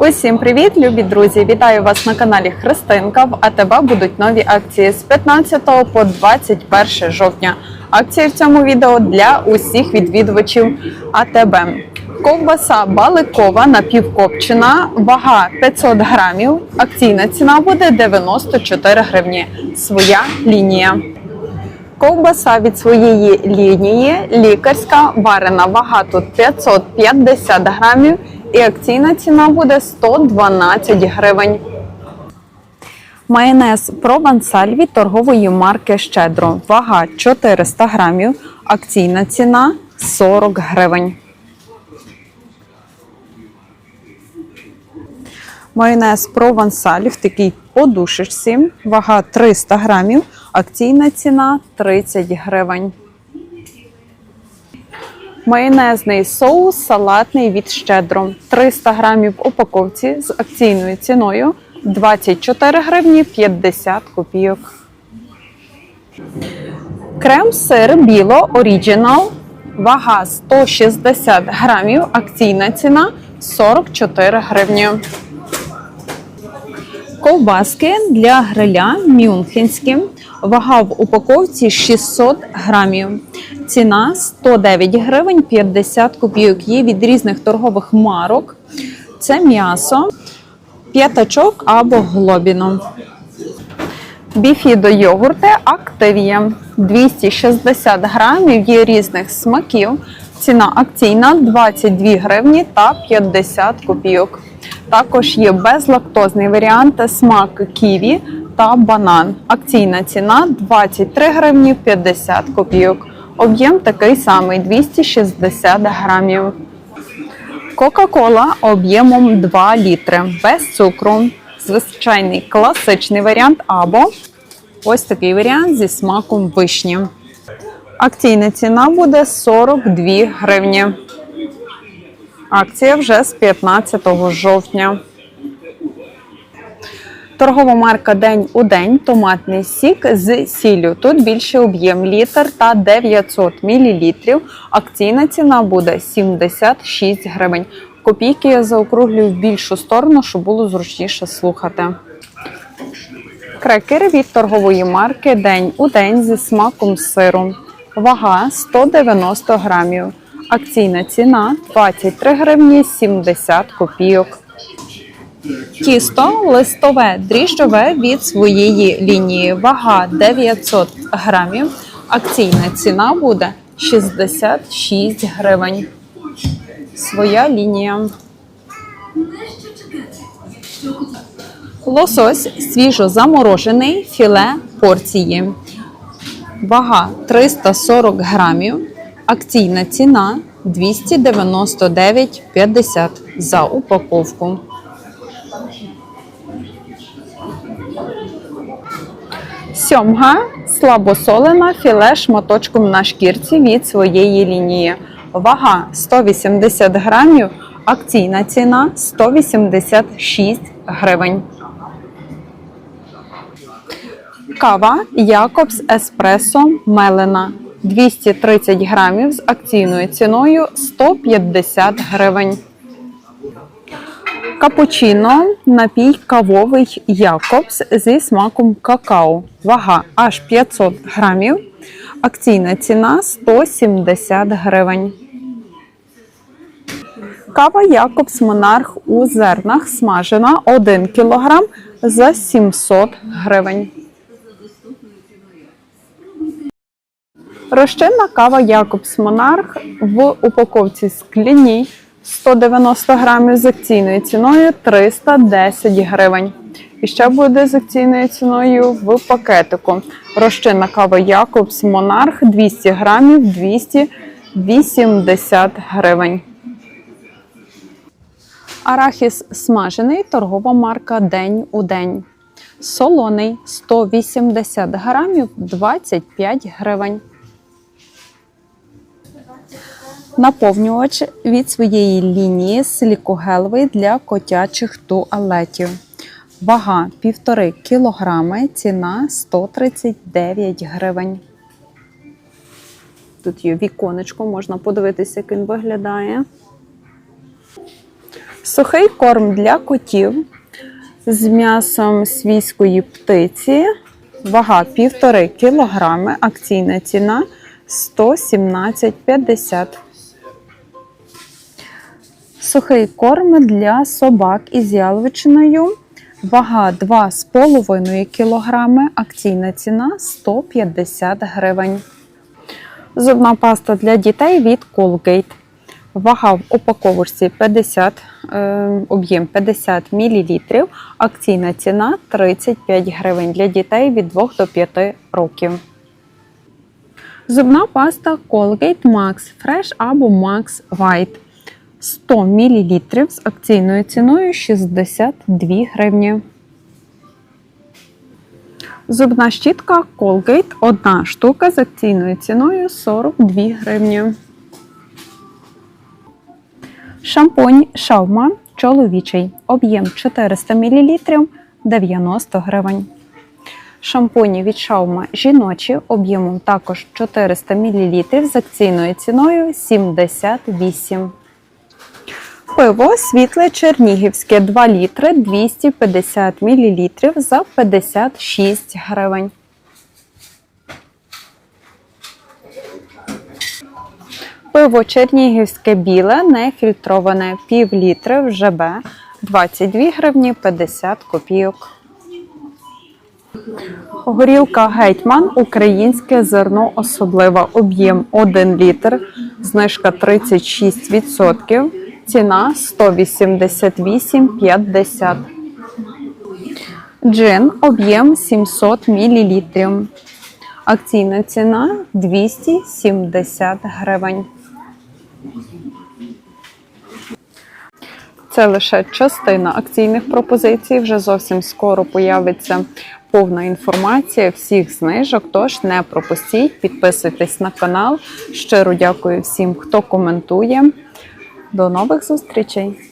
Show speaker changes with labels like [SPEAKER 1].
[SPEAKER 1] Усім привіт, любі друзі! Вітаю вас на каналі Христинка. В АТБ будуть нові акції з 15 по 21 жовтня. Акції в цьому відео для усіх відвідувачів АТБ. Ковбаса баликова напівкопчена, вага 500 грамів. Акційна ціна буде 94 гривні. Своя лінія. Ковбаса від своєї лінії лікарська варена вага тут 550 грамів і акційна ціна буде 112 гривень. Майонез Провансаль від торгової марки Щедро. Вага 400 грамів. Акційна ціна 40 гривень. Майонез Провансаль в такій подушечці. Вага 300 грамів. Акційна ціна 30 гривень. Майонезний соус салатний від щедро. 300 грамів упаковці з акційною ціною 24 гривні 50 копійок. Крем-сир біло оріджінал. Вага 160 грамів. Акційна ціна 44 гривні. Ковбаски для гриля мюнхенські. Вага в упаковці 600 грамів. Ціна 109 гривень 50 копійок. Є від різних торгових марок. Це м'ясо, п'ятачок або глобіно. Біфідо йогурти Активія 260 грамів, є різних смаків. Ціна акційна 22 гривні та 50 копійок. Також є безлактозний варіант смак ківі та банан. Акційна ціна 23 гривні 50 копійок. Об'єм такий самий 260 грамів. Кока-кола об'ємом 2 літри без цукру. Звичайний класичний варіант або ось такий варіант зі смаком вишні. Акційна ціна буде 42 гривні. Акція вже з 15 жовтня. Торгова марка День у день томатний сік з сіллю. Тут більше об'єм літр та 900 мл. Акційна ціна буде 76 гривень. Копійки я заокруглюю в більшу сторону, щоб було зручніше слухати. Крекери від торгової марки День у день зі смаком сиру. Вага 190 грамів. Акційна ціна 23 гривні 70 копійок. Тісто листове дріжджове від своєї лінії. Вага 900 грамів. Акційна ціна буде 66 гривень. Своя лінія. Лосось свіжо заморожений філе порції. Вага 340 грамів. Акційна ціна 299,50 за упаковку. Сьомга слабосолена філе шматочком на шкірці від своєї лінії. Вага 180 грамів. Акційна ціна 186 гривень. Кава Якобс Еспресо Мелена 230 грамів з акційною ціною 150 гривень. Капучино напій кавовий Якобс зі смаком какао. Вага аж 500 грамів. Акційна ціна 170 гривень. Кава Якобс Монарх у зернах смажена 1 кг за 700 гривень. Розчинна кава Якобс Монарх в упаковці скляній 190 грамів з акційною ціною 310 гривень. І ще буде з акційною ціною в пакетику. Розчинна кава Якобс Монарх 200 грамів 280 гривень. Арахіс смажений, торгова марка День у день. Солоний 180 грамів 25 гривень. Наповнювач від своєї лінії силікогелевий для котячих туалетів. Вага 1,5 кг, ціна 139 гривень. Тут є віконечко, можна подивитися, як він виглядає. Сухий корм для котів з м'ясом свійської птиці. Вага 1,5 кг. Акційна ціна 117,50. Сухий корм для собак із яловичиною. Вага 2,5 кг. Акційна ціна 150 гривень. Зубна паста для дітей від Colgate. Вага в упаковочці 50, е, об'єм 50 мл. Акційна ціна 35 гривень для дітей від 2 до 5 років. Зубна паста Colgate Max Fresh або Max White 100 мл з акційною ціною 62 гривні. Зубна щітка Colgate одна штука з акційною ціною 42 гривні. Шампунь Шаuma чоловічий. Об'єм 400 мл 90 гривень. Шампуні від Шаума жіночі об'ємом також 400 мл з акційною ціною 78. Пиво світле чернігівське 2 літри 250 мл за 56 гривень. Пиво чернігівське біле, нефільтроване пів літри в ЖБ 22 гривні 50 копійок. Горілка Гетьман українське зерно особлива. Об'єм 1 літр, знижка 36%, ціна 188,50. Джин об'єм 700 мл. Акційна ціна 270 гривень. Це лише частина акційних пропозицій. Вже зовсім скоро появиться повна інформація всіх знижок. Тож не пропустіть, підписуйтесь на канал. Щиро дякую всім, хто коментує. До нових зустрічей!